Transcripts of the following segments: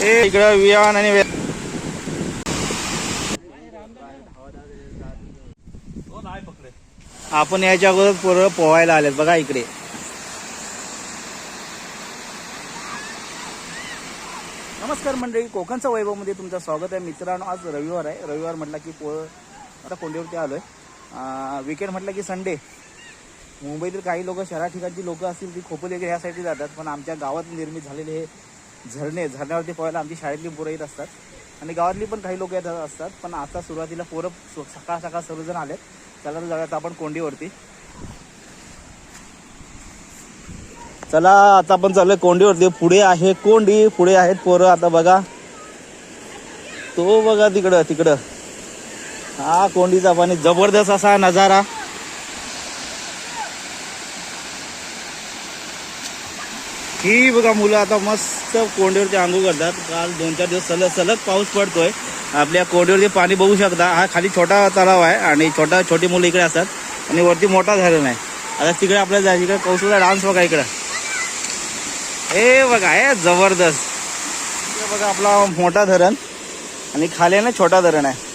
ए इकडं वियान आणि आपण याच्या अगोदर पोरं पोहायला आलेत बघा इकडे. नमस्कार मंडळी कोकणचं वैभवमध्ये तुमचं स्वागत आहे. मित्रांनो आज रविवार आहे. रविवार म्हटलं की पो आता कोंडेवरती आलोय. विकेंड म्हटलं की संडे मुंबईतील काही लोक शहरा ठिकाणची लोक असतील ती खोपोली वगैरे ह्या साईडला जातात. पण आमच्या गावात निर्मित झालेले हे झरणे झरण्यावरती पोहायला आमची शाळेतली पोरं येत असतात. आणि गावातली पण काही लोक येत असतात पण आता सुरुवातीला पोरं सकाळ सकाळ सर्वजण आलेत. चला तर जाऊयात आपण कोंडीवरती. चला आता आपण चाललोय कोंडीवरती. पुढे आहे कोंडी पुढे आहेत पोरं. आता बघा. तो बघा तिकडं तिकडं. हा कोंडीचा पाणी जबरदस्त असा नजारा. ही बघा मुलं आता मस्त कोंडीवरती आंघोळ करतात. काल दोन चार दिवस सलग सलग पाऊस पडतोय. आपल्या कोंडीवरती पाणी बघू शकता. हा खाली छोटा तलाव आहे आणि छोटा छोटी मुलं इकडे असतात. आणि वरती मोठा धरण आहे. आता तिकडे आपल्याला जायचं इकडे कौशलचा डान्स बघा इकडं. हे बघा हे जबरदस्त. इकडे बघा आपला मोठा धरण. आणि खाली आहे ना छोटा धरण आहे.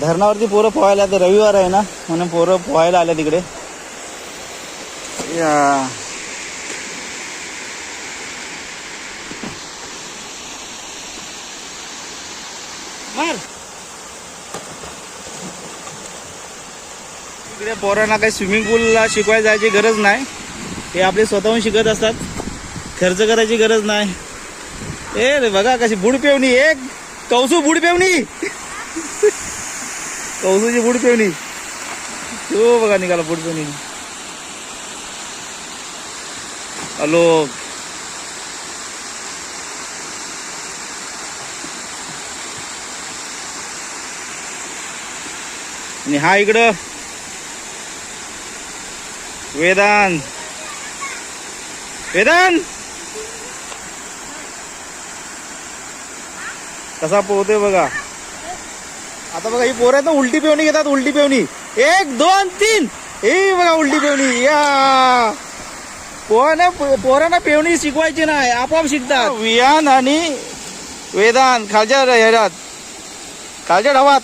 धरणावरती पोरं पोहायला तर रविवार आहे ना म्हणून पोरं पोहायला आल्या तिकडे. या. इकडे पोरांना काही स्विमिंग पूलला शिकवायला जायची गरज नाही. ते आपले स्वतःहून शिकत असतात. खर्च करायची गरज नाही. ए रे बघा कशी बुड पेवणी एक कौसू बुड पेवणी कौसूची बुड पेवणी तो बघा निघाला बुड पेवणी हॅलो. आणि हा इकडं. वेदांत. वेदांत. कसा पोहतोय बघा. आता बघा ही पोरं आहेत ना उलटी पेवणी घेतात उलटी पेवणी. एक दोन तीन. हे बघा उलटी पेवणी. या. पोहना पोरांना पेवणी शिकवायची नाही आपोआप शिकतात. वियान आणि वेदांत खालच्या ह्याच्यात. खालच्या ढवात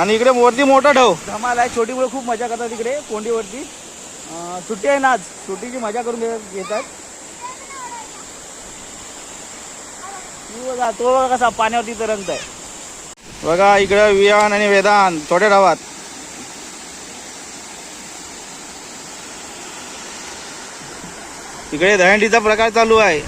आणि इकडे वरती मोठा ढव. धमाल आहे छोटी मुलं खूप मजा करतात इकडे कोंडीवरती. सुट्टी आहे ना आज सुट्टीची मजा करून घेतात. तो बघा कसा पाण्यावरती तरंगत आहे. बघा इकडे वियान आणि वेदांत छोट्या ढवात. इकडे दहंडीचा प्रकार चालू आहे.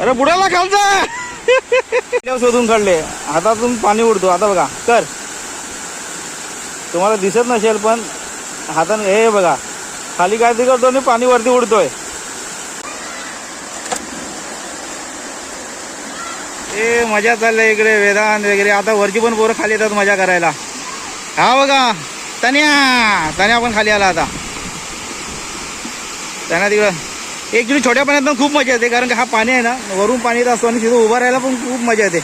अरे बुडाला खालचा. शोधून काढले. हातातून पाणी उडतो. आता बघा. कर. तुम्हाला दिसत नसेल पण हाताने हे बघा. खाली काय करतो आणि पाणी वरती उडतोय. ए मजा चाललंय इकडे. वेदांत वगैरे. आता वरची पण पोरं खाली येतात मजा करायला. हा बघा. तन्या. तन्या पण खाली आला आता. त्यांना तिकडं. ॲक्च्युली छोट्या पाण्यात पण खूप मजा येते कारण की हा पाणी आहे ना वरून पाणी येत असतो आणि तिथं उभं राहायला पण खूप मजा येते.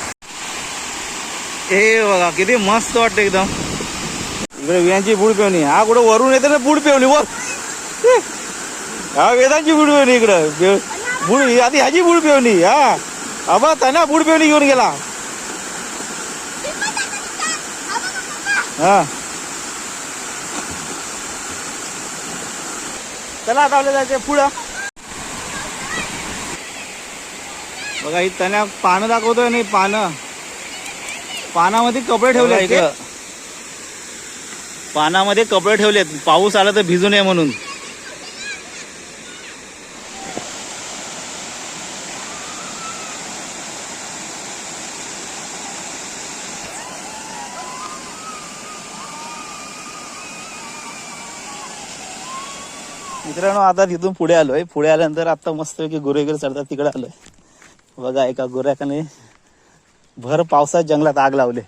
हे बघा किती मस्त वाटतं एकदम. इकडे वियांची बुड पेवणी. हा कुठं वरून येते ना बुड पेवणी वर हा. वेदांची बुड पेवणी इकडं. बुड आधी ह्याची बुड पेवणी हा. अबा त्यांना बुड पेवणी घेऊन गेला. हा. चला आता आपल्याला जायचं पुढं. बघा ही त्याने पानं दाखवतोय नाही पानं. पानामध्ये कपडे ठेवले इकडं पानामध्ये कपडे ठेवलेत पाऊस आला तर भिजू नये म्हणून. मित्रांनो आता तिथून पुढे आलोय. पुढे आल्यानंतर आता मस्त की गुरे वगैरे चढतात तिकडे आलोय. बघा एका गोऱ्याकाने भर पावसात जंगलात आग लावले.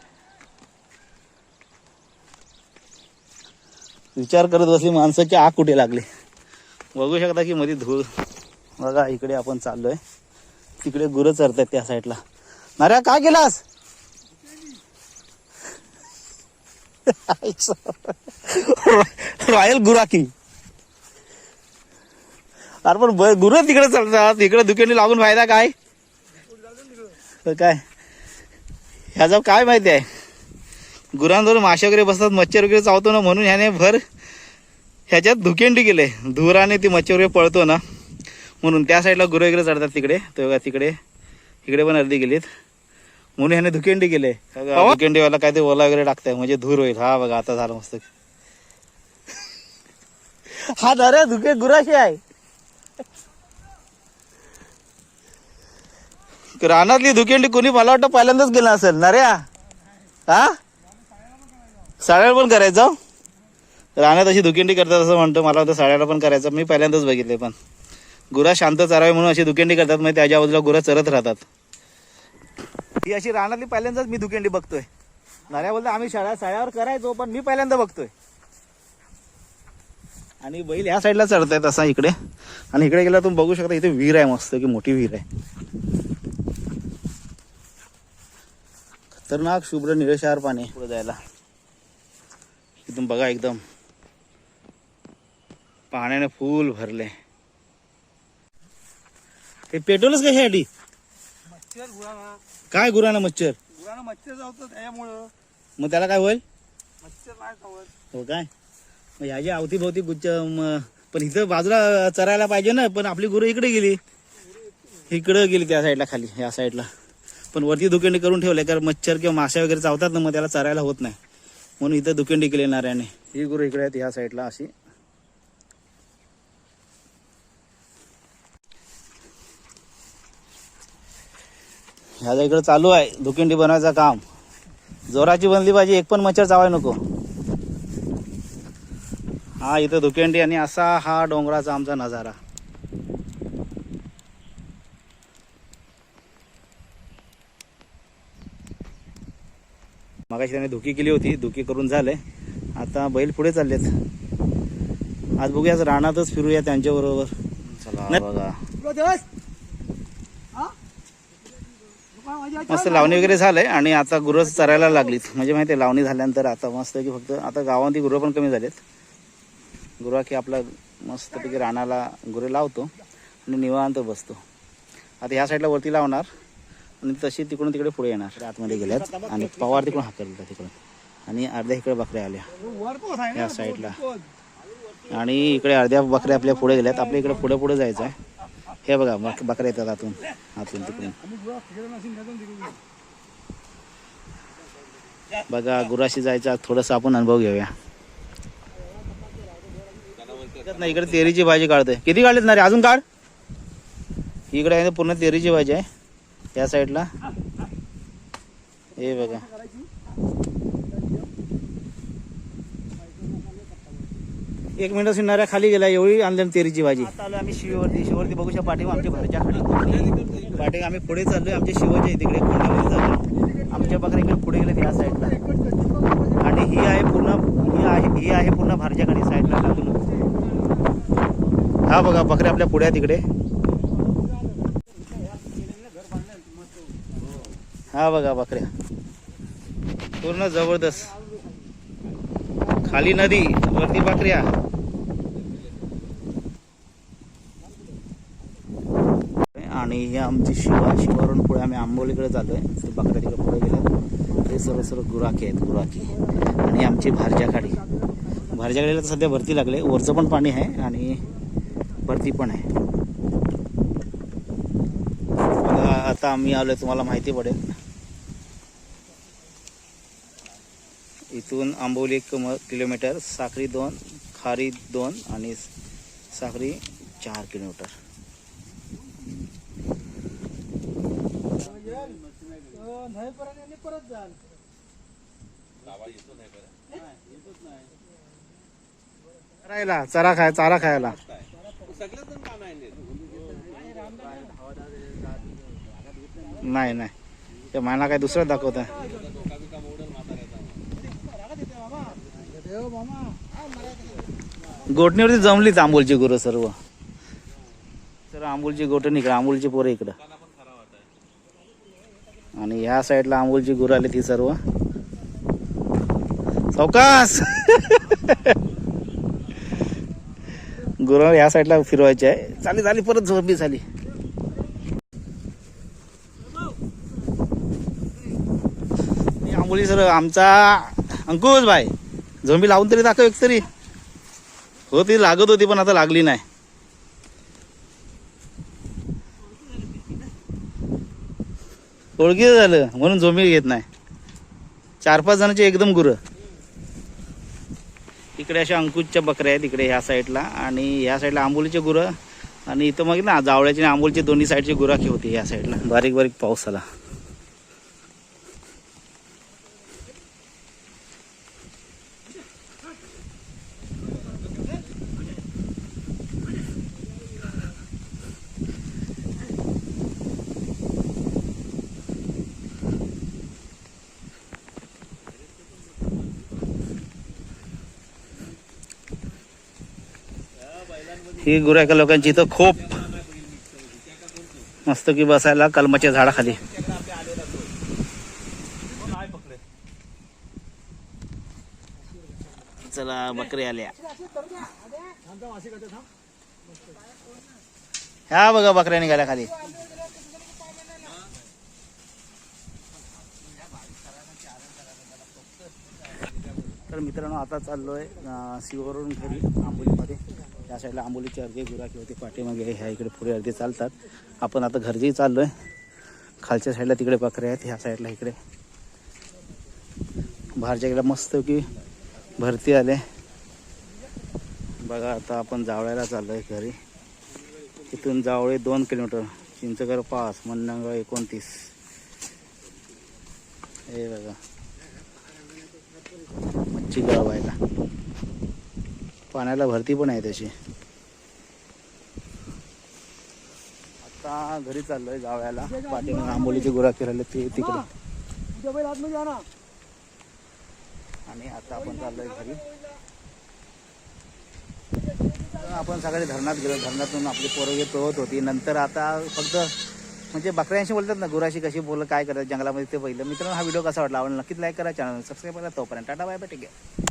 विचार करत बसली माणसाची आग कुठे लागली? बघू शकता की मध्ये धूळ. बघा इकडे आपण चाललोय. तिकडे गुरं चरतात त्या साईडला नाऱ्या काय केलास? रॉयल गुराकी अरे पण गुरं तिकडे चालतात इकडे दुकानी लागून फायदा काय? तर काय? ह्याचा काय माहिती आहे? गुरांजवळ मासे वगैरे बसतात मच्छर वगैरे चावतो ना म्हणून ह्याने भर ह्याच्यात धुकेंडी केले. धुराने ती मच्छर वगैरे पळतो ना म्हणून त्या साईडला गुरं वगैरे चढतात तिकडे. तर बघा तिकडे. इकडे पण अर्धी गेलीत. म्हणून ह्याने धुकेंडी केले. धुकेंडीवाला काय ते ओला वगैरे टाकताय म्हणजे धूर होईल. हा बघा आता झालं मस्त हा अरे धुके गुराशी आहे. रानातली धुकेंडी कोणी मला वाटतं पहिल्यांदाच गेला असेल. ना रे हा? साड्याला पण करायचं हो? रानात अशी धुकेंडी करतात असं म्हणतो. मला वाटतं साड्याला पण करायचं. मी पहिल्यांदाच बघितले पण. गुरा शांत चरावे म्हणून अशी धुकेंडी करतात. मग त्याच्या बाजूला गुरा चरत राहतात. ही अशी रानातली पहिल्यांदाच मी धुकेंडी बघतोय. नाऱ्या बोलतो आम्ही शाळा साड्यावर करायचो पण मी पहिल्यांदा बघतोय. आणि बैल ह्या साईडला चढतायत असा इकडे. आणि इकडे गेला तुम्ही बघू शकता इथे विहीर आहे मस्त की मोठी विहीर आहे. खतरनाक शुभ्र निळशार पाणी पुढे जायला. इथून बघा एकदम. पाण्याने फुल भरले. हे पेट्रोलच कशासाठी मच्छर गुराना काय गुराना मच्छर? गुराना मच्छर जावतं त्याच्यामुळं. मग त्याला काय होईल? मच्छर नाही चावत हो काय? मग ह्याच्या अवतीभोवती गुच्छ म- पण इथं बाजूला चरायला पाहिजे ना पण आपली गुरं इकडे गेली. इकडं गेली त्या साईडला खाली या साईडला पण वरती दुकेंडी करून ठेवले कारण मच्छर किंवा मासे वगैरे चावतात ना मग त्याला चरायला होत नाही. म्हणून इथं दुकेंडी केली नाऱ्याने ही गुरु इकडे आहेत ह्या साईडला अशी. ह्याच्या इकडे चालू आहे दुकेंडी बनवायचं काम. जोराची बनली पाहिजे एक पण मच्छर चावाय नको. हा इथं धुकेंडी आणि असा हा डोंगराचा आमचा नजारा. मगाशी त्याने धुकी केली होती धुकी करून झालंय आता बैल पुढे चाललेत. आज बघूया आज रानातच फिरूया त्यांच्या बरोबर चला बघा. मस्त लावणी वगैरे झालंय आणि आता गुरं चरायला लागलीत. म्हणजे माहिती आहे लावणी झाल्यानंतर आता मस्त की फक्त आता गावामध्ये गुरं पण कमी झालेत. गुरा की आपला मस्तपैकी रानाला गुरे लावतो आणि निवांत बसतो. आता ह्या साईडला वरती लावणार. आणि तशी तिकडून तिकडे पुढे येणार. आतमध्ये गेल्यात. आणि पवार तिकडून हाकलला तिकडून. आणि अर्ध्या इकडे बकऱ्या आल्या. या साईडला. आणि इकडे अर्ध्या बकऱ्या आपल्या पुढे गेल्यात. आपल्या इकडे पुढे पुढे जायचं आहे. हे बघा बकऱ्या येतात आतून. आतून तिकडून. बघा गुराशी जायचा आज थोडंसं आपण अनुभव घेऊया. नाही इकडे तेरीची भाजी काढतोय. किती काढलेत ना रे? अजून काढ. इकडे आहे पूर्ण तेरीची भाजी आहे. या साईडला. हे बघा. एक मिनिट शिणाऱ्या खाली गेला एवढी आणलं तेरीची भाजी. आलो आम्ही शिववरती. शिवरती बघूच्या शकतो पाठीमा आमच्या घरच्या खाली. पाठी आम्ही पुढे चाललोय आमच्या शिवाच्या तिकडे कोंडामध्ये चाललो आमच्या बकऱ्या इकडे पुढे गेले या साईडला. आणि ही आहे पूर्ण ही आहे ही आहे पूर्ण भारच्याकडे साईडला लागून. हा बघा बकऱ्या आपल्या पुढे आहे तिकडे. हा बघा बकऱ्या. पूर्ण जबरदस्त. खाली नदी वरती बकऱ्या. आणि हे आमची शिवा शिवारून पुढे आम्ही आंबोलीकडे चाललोय ते बकऱ्या तिकडे पुढे गेल्या ते सर्व सर्व गुराखी आहेत गुराखी. आणि आमची भारजाखाडी भारजाखाडीला तर सध्या भरती लागले. वरचं पण पाणी आहे आणि भरती पण आहे. आता आम्ही आलोय तुम्हाला माहिती पडेल. इथून आंबोली एक किम- किलोमीटर साखरी दोन खारी दोन आणि साखरी चार किलोमीटर. राहिला चारा खाय चारा खायला. नाही नाही ते मला काय दुसरं दाखवत आहे गोटणीवरती गोठणीवरती जमलीच आंबोलची गुरं सर्व. तर आंबोलची गोट इकडं आंबोलची पोरं इकडं. आणि ह्या साईडला आंबोलची गुरं आली ती सर्व. चौकास! गुरं ह्या साईडला फिरवायची आहे. चाली चाली परत झोपी झाली. आंबोली सर आमचा अंकुश भाई. झोंबी लावून तरी दाखव एक तरी. हो ती लागत होती पण आता लागली नाही. ओळखीचं झालं म्हणून झोंबी घेत नाही. चार पाच जणांची एकदम गुरं. इकडे अशा अंकुशच्या बकऱ्या आहेत इकडे ह्या साईडला. आणि ह्या साईडला आंबोलीचे गुरं. आणि इथं मग ना जावळ्याची आणि दोन्ही साईडची गुराखी होती ह्या साईडला. बारीक बारीक पाऊस आला. ही गुराख्या लोकांची इथं खूप मस्त की बसायला कलमाच्या झाडाखाली. चला बकरी आल्या. ह्या बघा बकऱ्या निघाल्या खाली. तर मित्रांनो आता चाललोय अं, शिववरून घरी आंबोलीमध्ये. या साईडला आंबोलीची अर्धी गुराखी होती पाठीमागे ह्या इकडे पुढे अर्धी चालतात. आपण आता घरचेही चाललो आहे खालच्या साईडला तिकडे बकऱ्या आहेत ह्या साईडला इकडे. बाहेरच्या इकडे मस्त की भरती आले. बघा आता आपण जावळ्याला आहे घरी. इथून जावळे दोन किलोमीटर चिंचगर पाच मन्नंगाव एकोणतीस. हे बघा. मच्छी गाव आहे का? पाण्याला भरती पण आहे त्याची आता घरी चाललोय जावयाला. पाठीमागे आंबोलीची गुरा फिरायला ते तिकडे. आणि आता आपण चाललोय घरी. आपण सकाळी धरणात गेलो. धरणातून आपली पोरं येत होत होती. नंतर आता फक्त म्हणजे बकऱ्यांशी बोलतात ना गुराशी कशी बोल काय करायचं जंगलामध्ये ते पहिलं. मित्रांनो हा व्हिडिओ कसा वाटला? आवडला नक्कीच लाईक करा चॅनल सबस्क्राईब करा. तोपर्यंत टाटा बाय बाय ठीक आहे